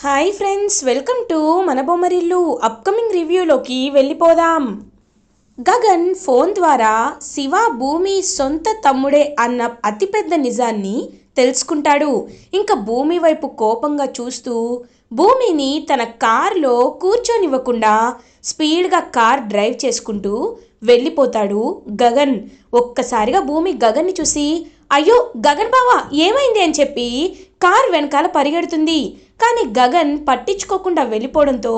Hi friends welcome to మన Bommarillu upcoming రివ్యూలోకి వెళ్ళిపోదాం Gagan phone ద్వారా శివ భూమి సొంత తమ్ముడే అన్న అతిపెద్ద నిజాన్ని తెలుసుకుంటాడు ఇంకా భూమి వైపు కోపంగా చూస్తూ భూమిని తన కారులో కూర్చొనివ్వకుండా స్పీడ్గా కార్ డ్రైవ్ చేసుకుంటూ వెళ్ళిపోతాడు గగన్ ఒక్కసారిగా భూమి గగన్ని చూసి అయ్యో గగన్ బావా ఏమైంది అని చెప్పి కార్ వెనకాల పరిగెడుతుంది. కానీ గగన్ పట్టించుకోకుండా వెళ్ళిపోవడంతో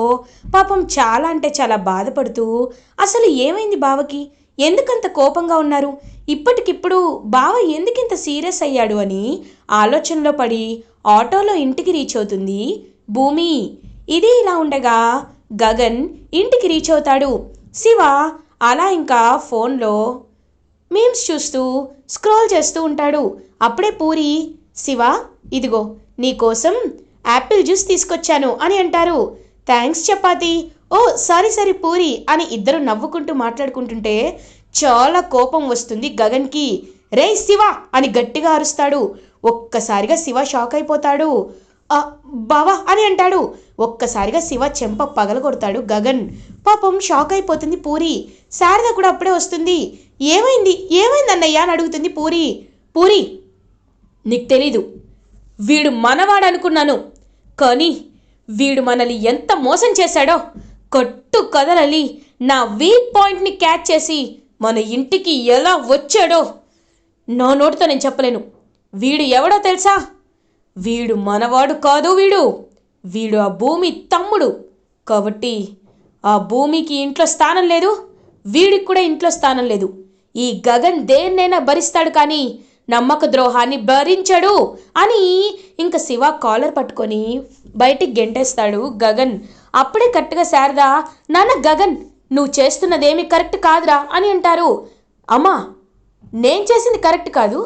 పాపం చాలా అంటే చాలా బాధపడుతూ అసలు ఏమైంది బావకి? ఎందుకంత కోపంగా ఉన్నారు? ఇప్పటికిప్పుడు బావ ఎందుకింత సీరియస్ అయ్యాడు? అని ఆలోచనలో పడి ఆటోలో ఇంటికి రీచ్ అవుతుంది భూమి. ఇది ఇలా ఉండగా గగన్ ఇంటికి రీచ్ అవుతాడు. శివ అలా ఇంకా ఫోన్లో మీమ్స్ చూస్తూ స్క్రోల్ చేస్తూ ఉంటాడు. అప్పుడే పూరి శివ ఇదిగో నీకోసం యాపిల్ జ్యూస్ తీసుకొచ్చాను అని అంటారు. థ్యాంక్స్ చపాతి. ఓ సారీ సారీ పూరి అని ఇద్దరు నవ్వుకుంటూ మాట్లాడుకుంటుంటే చాలా కోపం వస్తుంది గగన్కి. రే శివ అని గట్టిగా అరుస్తాడు. ఒక్కసారిగా శివ షాక్ అయిపోతాడు. బావా అని అంటాడు. ఒక్కసారిగా శివ చెంప పగలగొడతాడు గగన్. పాపం షాక్ అయిపోతుంది పూరి. శారద కూడా అప్పుడే వస్తుంది. ఏమైంది? ఏమైంది అన్నయ్య అని అడుగుతుంది పూరి. పూరి నీకు తెలీదు. వీడు మనవాడు అనుకున్నాను కానీ వీడు మనల్ని ఎంత మోసం చేశాడో కట్టు కదలలి నా వీక్ పాయింట్ని క్యాచ్ చేసి మన ఇంటికి ఎలా వచ్చాడో నా నోటితో నేను చెప్పలేను. వీడు ఎవడో తెలుసా? వీడు మనవాడు కాదు వీడు. వీడు ఆ భూమి తమ్ముడు. కాబట్టి ఆ భూమికి ఇంట్లో స్థానం లేదు వీడికి కూడా ఇంట్లో స్థానం లేదు. ఈ గగన్ దేన్నైనా భరిస్తాడు కానీ నమ్మక ద్రోహాన్ని భరించడు అని ఇంకా శివ కాలర్ పట్టుకొని బయటికి గెంటేస్తాడు గగన్. అప్పుడే కరెక్ట్గా శారదా నాన్న గగన్ నువ్వు చేస్తున్నదేమీ కరెక్ట్ కాదురా అని అంటారు. అమ్మా నేను చేసింది కరెక్ట్ కాదు.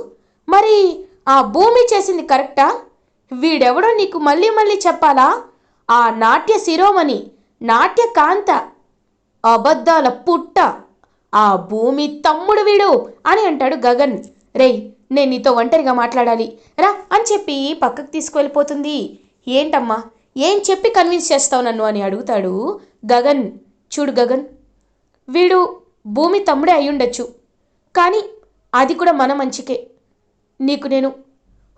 మరి ఆ భూమి చేసింది కరెక్టా? వీడెవడో నీకు మళ్ళీ మళ్ళీ చెప్పాలా? ఆ నాట్య శిరోమణి నాట్య కాంత అబద్ధాల పుట్ట ఆ భూమి తమ్ముడు వీడు అని అంటాడు గగన్. రేయ్ నేను నీతో ఒంటరిగా మాట్లాడాలి. రా అని చెప్పి పక్కకు తీసుకువెళ్ళిపోతుంది. ఏంటమ్మా ఏం చెప్పి కన్విన్స్ చేస్తావు నన్ను అని అడుగుతాడు గగన్. చూడు గగన్ వీడు భూమి తమ్ముడే అయ్యుండొచ్చు కానీ అది కూడా మన మంచికే. నీకు నేను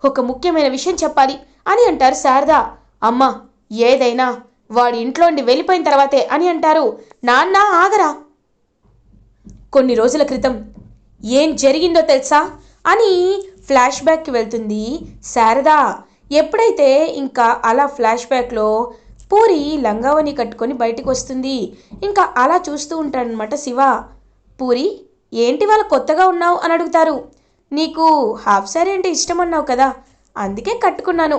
ఒక ముఖ్యమైన విషయం చెప్పాలి అని అంటారు శారద. అమ్మ ఏదైనా వాడి ఇంట్లోండి వెళ్ళిపోయిన తర్వాతే అని అంటారు. నాన్న ఆగరా. కొన్ని రోజుల క్రితం ఏం జరిగిందో తెలుసా? అని ఫ్లాష్ బ్యాక్కి వెళ్తుంది శారదా. ఎప్పుడైతే ఇంకా అలా ఫ్లాష్ బ్యాక్లో పూరి లంగావని కట్టుకొని బయటకు వస్తుంది ఇంకా అలా చూస్తూ ఉంటాడనమాట శివ. పూరి ఏంటి వాళ్ళ కొత్తగా ఉన్నావు? అని అడుగుతారు. నీకు హాఫ్ సారీ అంటే ఇష్టం అన్నావు కదా అందుకే కట్టుకున్నాను.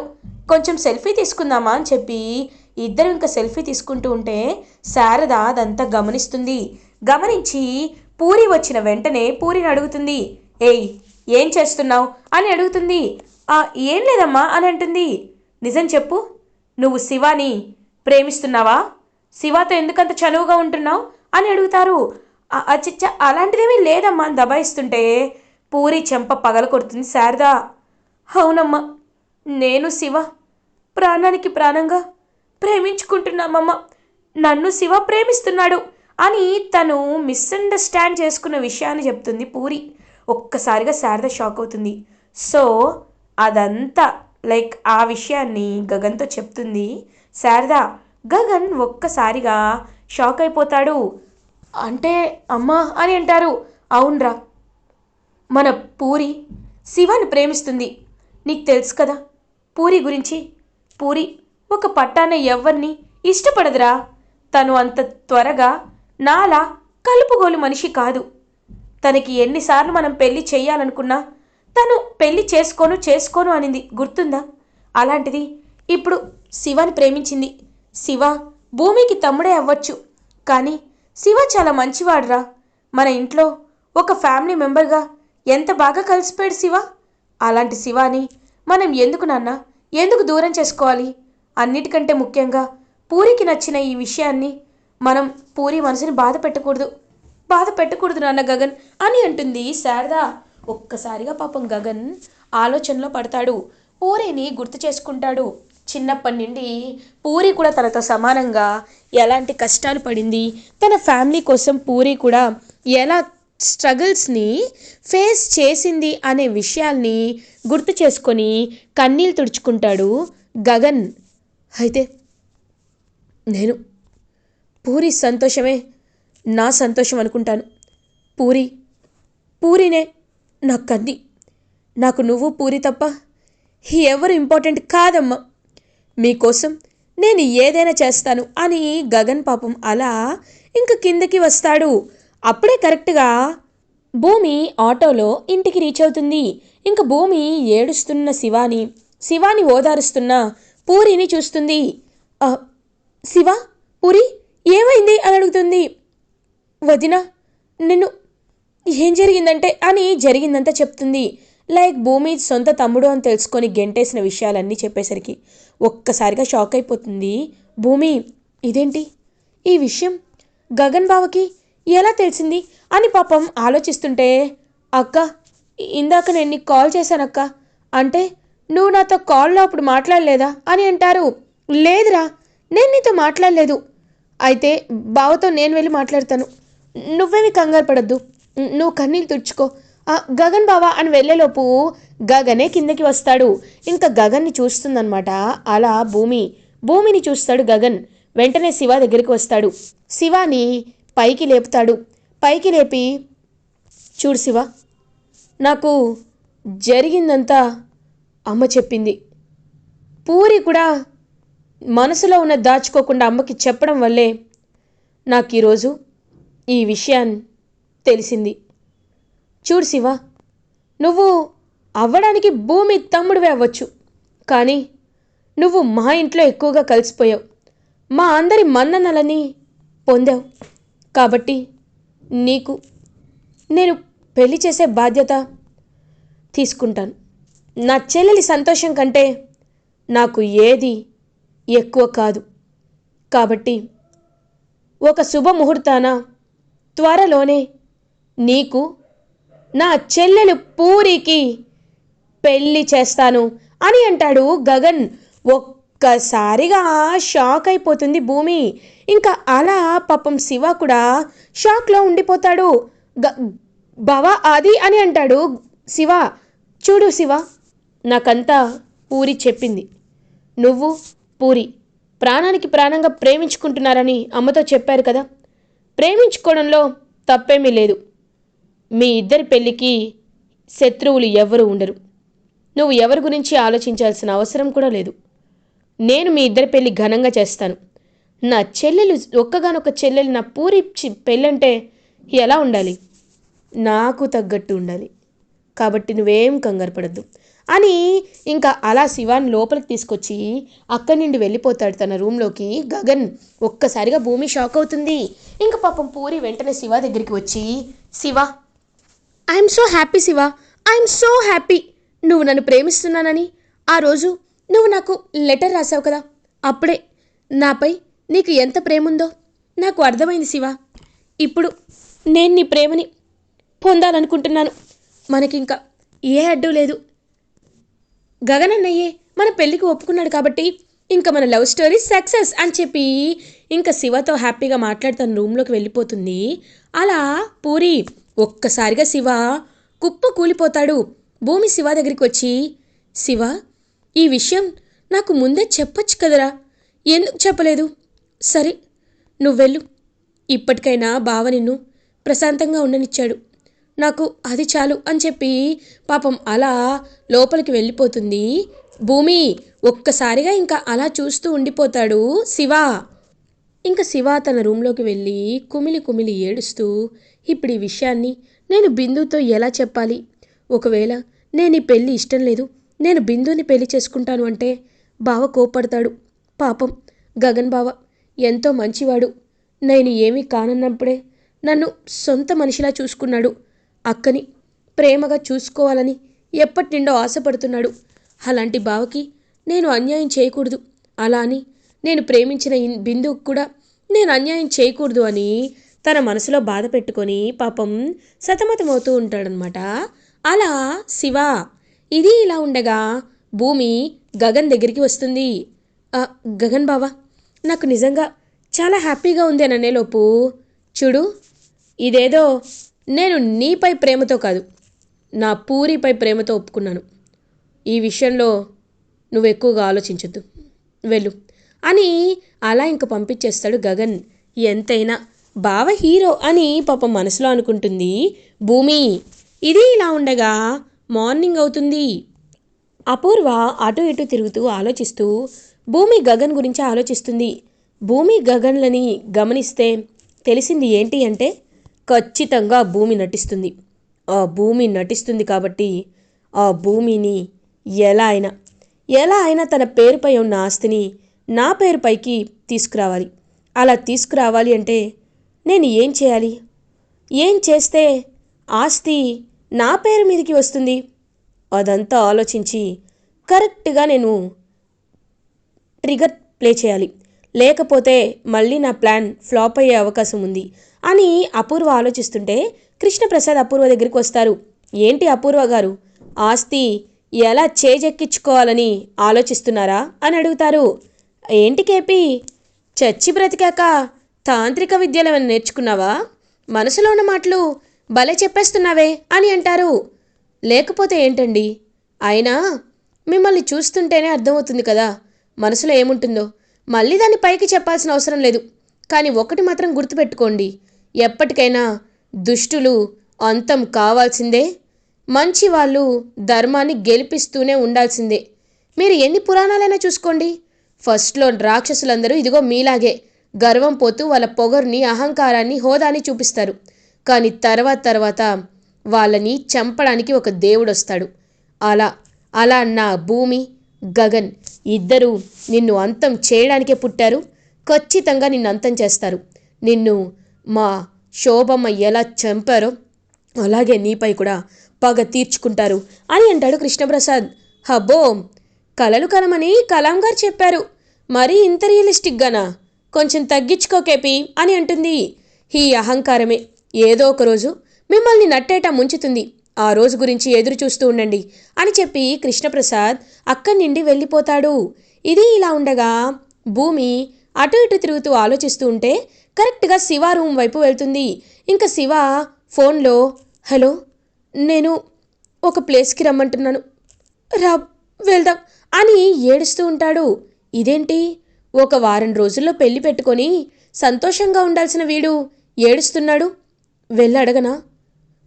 కొంచెం సెల్ఫీ తీసుకుందామా? అని చెప్పి ఇద్దరు ఇంకా సెల్ఫీ తీసుకుంటూ ఉంటే శారద అదంతా గమనిస్తుంది. గమనించి పూరి వచ్చిన వెంటనే పూరిని అడుగుతుంది. ఏయ్ ఏం చేస్తున్నావు? అని అడుగుతుంది. "ఆ, ఏం లేదమ్మా అని అంటుంది. నిజం చెప్పు. నువ్వు శివాని ప్రేమిస్తున్నావా? శివాతో ఎందుకంత చనువుగా ఉంటున్నావు? అని అడుగుతారు. "ఆ, అలాంటిదేమీ లేదమ్మా అని దబాయిస్తుంటే పూరి చెంప పగల కొడుతుంది శారదా. అవునమ్మా నేను శివ. ప్రాణానికి ప్రాణంగా ప్రేమించుకుంటున్నామమ్మ. నన్ను శివ ప్రేమిస్తున్నాడు. అని తను మిస్అండర్స్టాండ్ చేసుకున్న విషయాన్ని చెప్తుంది పూరి. ఒక్కసారిగా శారద షాక్ అవుతుంది. సో అదంతా లైక్ ఆ విషయాన్ని గగన్తో చెప్తుంది. శారద గగన్ ఒక్కసారిగా షాక్ అయిపోతాడు. అంటే అమ్మా అని అంటారు. అవునరా మన పూరి శివాని ప్రేమిస్తుంది. నీకు తెలుసు కదా పూరి గురించి. పూరి ఒక పట్టాన ఎవరిని ఇష్టపడదురా. తను అంత త్వరగా నాలా కలుపుగోలు మనిషి కాదు. తనకి ఎన్నిసార్లు మనం పెళ్ళి చేయాలనుకున్నా తను పెళ్ళి చేసుకోను చేసుకోను అనింది. గుర్తుందా? అలాంటిది ఇప్పుడు శివని ప్రేమించింది. శివ భూమికి తమ్ముడే అవ్వచ్చు. కానీ శివ చాలా మంచివాడురా. మన ఇంట్లో ఒక ఫ్యామిలీ మెంబర్గా ఎంత బాగా కలిసిపోయాడు శివ? అలాంటి శివాని మనం ఎందుకు నాన్న? ఎందుకు దూరం చేసుకోవాలి? అన్నిటికంటే ముఖ్యంగా పూరికి నచ్చిన ఈ విషయాన్ని మనం పూరి మనసుని బాధ పెట్టకూడదు. బాధ పెట్టకూడదు నాన్న గగన్ అని అంటుంది శారద. ఒక్కసారిగా పాపం గగన్ ఆలోచనలో పడతాడు. పూరిని గుర్తు చేసుకుంటాడు. చిన్నప్పటి నుండి పూరి కూడా తనతో సమానంగా ఎలాంటి కష్టాలు పడింది? తన ఫ్యామిలీ కోసం పూరి కూడా ఎలా స్ట్రగుల్స్ని ఫేస్ చేసింది అనే విషయాల్ని గుర్తు చేసుకొని కన్నీళ్ళు తుడుచుకుంటాడు గగన్. అయితే నేను పూరి సంతోషమే నా సంతోషం అనుకుంటాను. పూరి పూరినే నాకు కంది. నాకు నువ్వు పూరి తప్ప ఎవరు ఇంపార్టెంట్ కాదమ్మా. మీకోసం నేను ఏదైనా చేస్తాను అని గగన్ పాపం అలా ఇంక కిందకి వస్తాడు. అప్పుడే కరెక్ట్గా భూమి ఆటోలో ఇంటికి రీచ్ అవుతుంది. ఇంక భూమి ఏడుస్తున్న శివాని శివాని ఓదారుస్తున్న పూరిని చూస్తుంది. శివ పూరి? ఏమైంది అని అడుగుతుంది. వదిన నిన్ను ఏం జరిగిందంటే అని జరిగిందంతా చెప్తుంది. లైక్ భూమి సొంత తమ్ముడు అని తెలుసుకొని గెంటేసిన విషయాలన్నీ చెప్పేసరికి ఒక్కసారిగా షాక్ అయిపోతుంది. భూమి ఇదేంటి? ఈ విషయం గగన్ బావకి ఎలా తెలిసింది అని పాపం ఆలోచిస్తుంటే అక్క ఇందాక నేను నీకు కాల్ చేశానక్క అంటే నువ్వు నాతో కాల్లో అప్పుడు మాట్లాడలేదా అని అంటారు. లేదురా నేను నీతో మాట్లాడలేదు. అయితే బావతో నేను వెళ్ళి మాట్లాడతాను. నువ్వేమి కంగారు పడద్దు. నువ్వు కన్నీళ్ళు తుడుచుకో. గగన్ బావా అని వెళ్ళేలోపు గగనే కిందకి వస్తాడు. ఇంకా గగన్ని చూస్తుందన్నమాట. అలా భూమి భూమిని చూస్తాడు గగన్. వెంటనే శివ దగ్గరికి వస్తాడు. శివాని పైకి లేపుతాడు. పైకి లేపి చూడు శివ నాకు జరిగిందంతా అమ్మ చెప్పింది. పూరి కూడా మనసులో ఉన్న దాచుకోకుండా అమ్మకి చెప్పడం వల్లే నాకు ఈరోజు ఈ విషయాన్ని తెలిసింది. చూడు శివ నువ్వు అవ్వడానికి భూమి తమ్ముడివే అవ్వచ్చు. కానీ నువ్వు మా ఇంట్లో ఎక్కువగా కలిసిపోయావు. మా అందరి మన్ననలని పొందావు. కాబట్టి నీకు నేను పెళ్ళి చేసే బాధ్యత తీసుకుంటాను. నా చెల్లెలి సంతోషం కంటే నాకు ఏది ఎక్కువ కాదు. కాబట్టి ఒక శుభముహూర్తాన త్వరలోనే నీకు నా చెల్లెలు పూరికి పెళ్ళి చేస్తాను అని అంటాడు గగన్. ఒక్కసారిగా షాక్ అయిపోతుంది భూమి. ఇంకా అలా పాపం శివ కూడా షాక్లో ఉండిపోతాడు. గ భవ అది అని అంటాడు శివ. చూడు శివ నాకంతా పూరి చెప్పింది. నువ్వు పూరి. ప్రాణానికి ప్రాణంగా ప్రేమించుకుంటున్నారని అమ్మతో చెప్పారు కదా. ప్రేమించుకోవడంలో తప్పేమీ లేదు. మీ ఇద్దరి పెళ్ళికి శత్రువులు ఎవరు ఉండరు. నువ్వు ఎవరి గురించి ఆలోచించాల్సిన అవసరం కూడా లేదు. నేను మీ ఇద్దరి పెళ్ళి ఘనంగా చేస్తాను. నా చెల్లెలు ఒక్కగానొక్క చెల్లెలు నా పూరి చి- పెళ్ళంటే ఎలా ఉండాలి? నాకు తగ్గట్టు ఉండాలి. కాబట్టి నువ్వేం కంగారు పడద్దు. అని ఇంకా అలా శివాని లోపలికి తీసుకొచ్చి అక్కడి నుండి వెళ్ళిపోతాడు తన రూమ్లోకి. గగన్ ఒక్కసారిగా భూమి షాక్ అవుతుంది. ఇంకా పాపం పూరి వెంటనే శివ దగ్గరికి వచ్చి Shiva I'm so happy Shiva. I'm so happy నువ్వు నన్ను ప్రేమిస్తున్నానని. ఆ రోజు నువ్వు నాకు లెటర్ రాసావు కదా. అప్పుడే నాపై నీకు ఎంత ప్రేమ ఉందో నాకు అర్థమైంది శివ. ఇప్పుడు నేను నీ ప్రేమని పొందాలనుకుంటున్నాను. మనకింకా ఏ అడ్డు లేదు. గగనన్నయ్యే మన పెళ్ళికి ఒప్పుకున్నాడు కాబట్టి ఇంకా మన లవ్ స్టోరీ సక్సెస్ అని చెప్పి ఇంకా శివతో హ్యాపీగా మాట్లాడి తన రూమ్లోకి వెళ్ళిపోతుంది. అలా పూరి ఒక్కసారిగా శివ కుప్ప కూలిపోతాడు. భూమి శివ దగ్గరికి వచ్చి శివ ఈ విషయం నాకు ముందే చెప్పొచ్చు కదరా. ఎందుకు చెప్పలేదు? సరే నువ్వెళ్ళు. ఇప్పటికైనా బావ నిన్ను ప్రశాంతంగా ఉండనిచ్చాడు. నాకు అది చాలు అని చెప్పి పాపం అలా లోపలికి వెళ్ళిపోతుంది. భూమి ఒక్కసారిగా ఇంకా అలా చూస్తూ ఉండిపోతాడు శివ. ఇంకా శివ తన రూమ్లోకి వెళ్ళి కుమిలి కుమిలి ఏడుస్తూ ఇప్పుడు ఈ విషయాన్ని నేను బిందుతో ఎలా చెప్పాలి? ఒకవేళ నేను ఈ పెళ్ళి ఇష్టం లేదు నేను బిందుని పెళ్ళి చేసుకుంటాను అంటే బావ కోపడతాడు పాపం గగన్ బావ ఎంతో మంచివాడు. నేను ఏమీ కానన్నప్పుడే నన్ను సొంత మనిషిలా చూసుకున్నాడు. అక్కని ప్రేమగా చూసుకోవాలని ఎప్పటినుండో ఆశపడుతున్నాడు. అలాంటి బావకి నేను అన్యాయం చేయకూడదు. అలా అని నేను ప్రేమించిన బిందుకు కూడా నేను అన్యాయం చేయకూడదు అని తన మనసులో బాధ పెట్టుకొని పాపం సతమతమవుతూ ఉంటాడనమాట అలా శివ ఇది ఇలా ఉండగా భూమి గగన్ దగ్గరికి వస్తుంది. గగన్ బావా నాకు నిజంగా చాలా హ్యాపీగా ఉంది అని అనేలోపు చూడు ఇదేదో నేను నీపై ప్రేమతో కాదు నా పూరిపై ప్రేమతో ఒప్పుకున్నాను. ఈ విషయంలో నువ్వు ఎక్కువగా ఆలోచించొద్దు. వెళ్ళు. అని అలా ఇంక పంపించేస్తాడు గగన్. ఎంతైనా బావ హీరో అని పాపం మనసులో అనుకుంటుంది. భూమి ఇది ఇలా ఉండగా మార్నింగ్ అవుతుంది. అపూర్వ అటు ఇటు తిరుగుతూ ఆలోచిస్తూ భూమి గగన్ గురించి ఆలోచిస్తుంది. భూమి గగన్లని గమనిస్తే తెలిసింది ఏంటి అంటే ఖచ్చితంగా భూమి నటిస్తుంది. ఆ భూమి నటిస్తుంది కాబట్టి ఆ భూమిని ఎలా అయినా ఎలా అయినా తన పేరుపై ఉన్న ఆస్తిని నా పేరుపైకి తీసుకురావాలి. అలా తీసుకురావాలి అంటే నేను ఏం చేయాలి? ఏం చేస్తే ఆస్తి నా పేరు మీదకి వస్తుంది? అదంతా ఆలోచించి కరెక్ట్గా నేను ట్రిగర్ ప్లే చేయాలి. లేకపోతే మళ్ళీ నా ప్లాన్ ఫ్లాప్ అయ్యే అవకాశం ఉంది. అని అపూర్వ ఆలోచిస్తుంటే కృష్ణప్రసాద్ అపూర్వ దగ్గరికి వస్తారు. ఏంటి అపూర్వ గారు? ఆస్తి ఎలా చేజెక్కించుకోవాలని ఆలోచిస్తున్నారా అని అడుగుతారు. ఏంటి కేపీ? చచ్చి బ్రతికాక తాంత్రిక విద్యలు ఏమైనా నేర్చుకున్నావా? మనసులో ఉన్న మాటలు భలే చెప్పేస్తున్నావే అని అంటారు. లేకపోతే ఏంటండి? అయినా మిమ్మల్ని చూస్తుంటేనే అర్థమవుతుంది కదా మనసులో ఏముంటుందో. మళ్ళీ దాన్ని పైకి చెప్పాల్సిన అవసరం లేదు. కానీ ఒకటి మాత్రం గుర్తుపెట్టుకోండి. ఎప్పటికైనా దుష్టులు అంతం కావాల్సిందే. మంచి వాళ్ళు ధర్మాన్ని గెలిపిస్తూనే ఉండాల్సిందే. మీరు ఎన్ని పురాణాలైనా చూసుకోండి. ఫస్ట్లో రాక్షసులందరూ ఇదిగో మీలాగే గర్వం పోతూ వాళ్ళ పొగర్ని అహంకారాన్ని హోదాని చూపిస్తారు. కానీ తర్వాత తర్వాత వాళ్ళని చంపడానికి ఒక దేవుడు వస్తాడు అలా అలా నా భూమి గగన్ ఇద్దరూ నిన్ను అంతం చేయడానికే పుట్టారు. ఖచ్చితంగా నిన్ను అంతం చేస్తారు. నిన్ను మా శోభమ్మ ఎలా చంపారో అలాగే నీపై కూడా పగ తీర్చుకుంటారు అని అంటాడు కృష్ణప్రసాద్. హబ్బో కలలు కలమని కలాం గారు చెప్పారు. మరీ ఇంత రియలిస్టిక్గానా కొంచెం తగ్గించుకోకేపి అని అంటుంది. ఈ అహంకారమే ఏదో ఒకరోజు మిమ్మల్ని నట్టేట ముంచుతుంది. ఆ రోజు గురించి ఎదురు చూస్తూ ఉండండి అని చెప్పి కృష్ణప్రసాద్ అక్కడి నుండి వెళ్ళిపోతాడు. ఇది ఇలా ఉండగా భూమి అటు ఇటు తిరుగుతూ ఆలోచిస్తూ ఉంటే కరెక్ట్గా శివ రూమ్ వైపు వెళ్తుంది. ఇంకా శివ ఫోన్లో హలో నేను ఒక ప్లేస్కి రమ్మంటున్నాను. రా వెళ్దాం అని ఏడుస్తూ ఉంటాడు. ఇదేంటి? ఒక వారం రోజుల్లో పెళ్ళి పెట్టుకొని సంతోషంగా ఉండాల్సిన వీడు ఏడుస్తున్నాడు. వెళ్ళి అడగనా?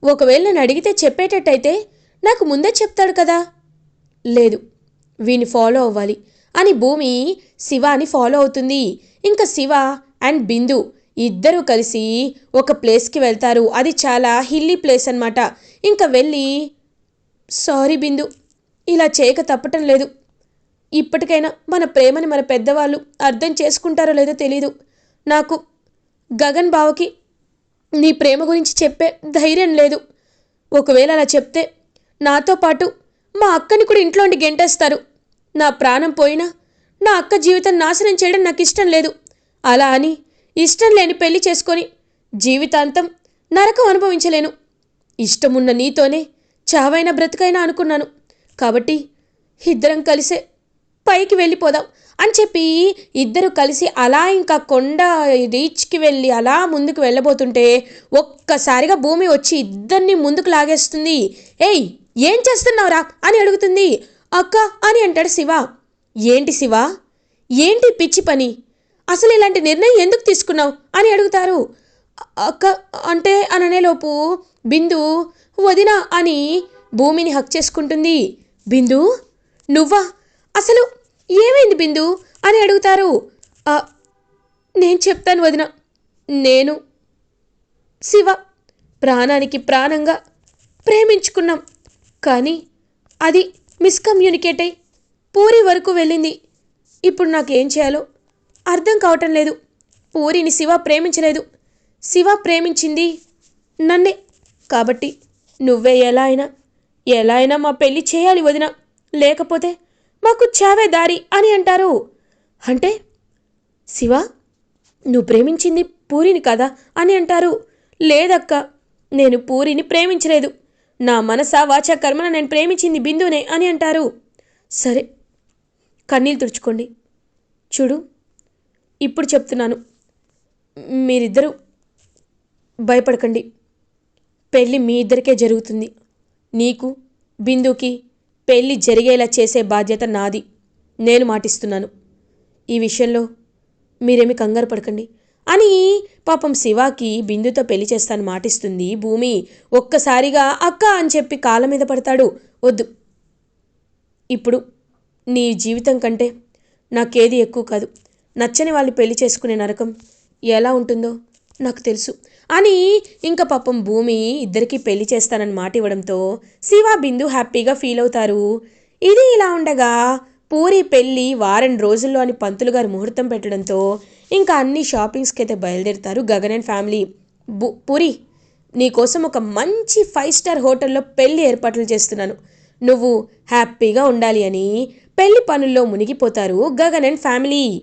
ఒకవేళ నన్ను అడిగితే చెప్పేటట్టయితే నాకు ముందే చెప్తాడు కదా. లేదు వీని ఫాలో అవ్వాలి అని భూమి శివాని ఫాలో అవుతుంది. ఇంకా శివ అండ్ బిందు ఇద్దరూ కలిసి ఒక ప్లేస్కి వెళ్తారు. అది చాలా హిల్లీ ప్లేస్ అన్నమాట. ఇంకా వెళ్ళి సారీ బిందు ఇలా చేయక తప్పటం లేదు. ఇప్పటికైనా మన ప్రేమని మన పెద్దవాళ్ళు అర్థం చేసుకుంటారో లేదో తెలీదు. నాకు గగన్ బావకి నీ ప్రేమ గురించి చెప్పే ధైర్యం లేదు. ఒకవేళ అలా చెప్తే నాతో పాటు మా అక్కని కూడా ఇంట్లోండి గెంటేస్తారు. నా ప్రాణం పోయినా నా అక్క జీవితం నాశనం చేయడం నాకు ఇష్టం లేదు. అలా అని ఇష్టం లేని పెళ్ళి చేసుకొని జీవితాంతం నరకం అనుభవించలేను. ఇష్టమున్న నీతోనే చావైనా బ్రతుకైనా అనుకున్నాను. కాబట్టి ఇద్దరం కలిసే పైకి వెళ్ళిపోదాం అని చెప్పి ఇద్దరు కలిసి అలా ఇంకా కొండ రీచ్కి వెళ్ళి అలా ముందుకు వెళ్ళబోతుంటే ఒక్కసారిగా భూమి వచ్చి ఇద్దరిని ముందుకు లాగేస్తుంది. ఏయ్ ఏం చేస్తున్నావురా అని అడుగుతుంది. అక్క అని అంటాడు శివ. ఏంటి శివ? ఏంటి పిచ్చి పని? అసలు ఇలాంటి నిర్ణయం ఎందుకు తీసుకున్నావు? అని అడుగుతారు. అక్క అంటే అననేలోపు బిందు వదిన అని భూమిని హక్ చేసుకుంటుంది. బిందు నువ్వా? అసలు ఏమైంది బిందు? అని అడుగుతారు. నేను చెప్తాను వదిన. నేను శివ ప్రాణానికి ప్రాణంగా ప్రేమించుకున్నాం. కానీ అది మిస్కమ్యూనికేట్ అయి పూరి వరకు వెళ్ళింది. ఇప్పుడు నాకేం చేయాలో అర్థం కావటం లేదు. పూరిని శివ ప్రేమించలేదు. శివ ప్రేమించింది నన్నే. కాబట్టి నువ్వే ఎలా అయినా ఎలా అయినా మా పెళ్ళి చేయాలి వదిన. లేకపోతే మాకు చావే దారి అని అంటారు. అంటే శివ నువ్వు ప్రేమించింది పూరిని కదా అని అంటారు. లేదక్క నేను పూరిని ప్రేమించలేదు. నా మనస వాచ కర్మన నేను ప్రేమించింది బిందునే అని అంటారు. సరే కన్నీళ్ళు తుడుచుకోండి. చూడు ఇప్పుడు చెప్తున్నాను. మీరిద్దరూ భయపడకండి. పెళ్ళి మీ ఇద్దరికే జరుగుతుంది. నీకు బిందుకి పెళ్ళి జరిగేలా చేసే బాధ్యత నాది. నేను మాటిస్తున్నాను. ఈ విషయంలో మీరేమి కంగారు పడకండి. అని పాపం శివాకి బిందుతో పెళ్ళి చేస్తాను మాటిస్తుంది. భూమి ఒక్కసారిగా అక్క అని చెప్పి కాళ్ళ మీద పడతాడు. వద్దు. ఇప్పుడు నీ జీవితం కంటే నాకేది ఎక్కువ కాదు. నచ్చని వాళ్ళు పెళ్ళి చేసుకునే నరకం ఎలా ఉంటుందో నాకు తెలుసు. అని ఇంకా పాపం భూమి ఇద్దరికీ పెళ్ళి చేస్తానని మాట ఇవ్వడంతో శివ బిందు హ్యాపీగా ఫీల్ అవుతారు. ఇది ఇలా ఉండగా పూరి పెళ్ళి వారం రోజుల్లో అని పంతులు గారు ముహూర్తం పెట్టడంతో ఇంకా అన్ని షాపింగ్స్కి అయితే బయలుదేరుతారు గగన్ అండ్ ఫ్యామిలీ. బు పూరి నీకోసం ఒక మంచి ఫైవ్ స్టార్ హోటల్లో పెళ్ళి ఏర్పాట్లు చేస్తున్నాను. నువ్వు హ్యాపీగా ఉండాలి అని పెళ్ళి పనుల్లో మునిగిపోతారు గగన్ అండ్ ఫ్యామిలీ.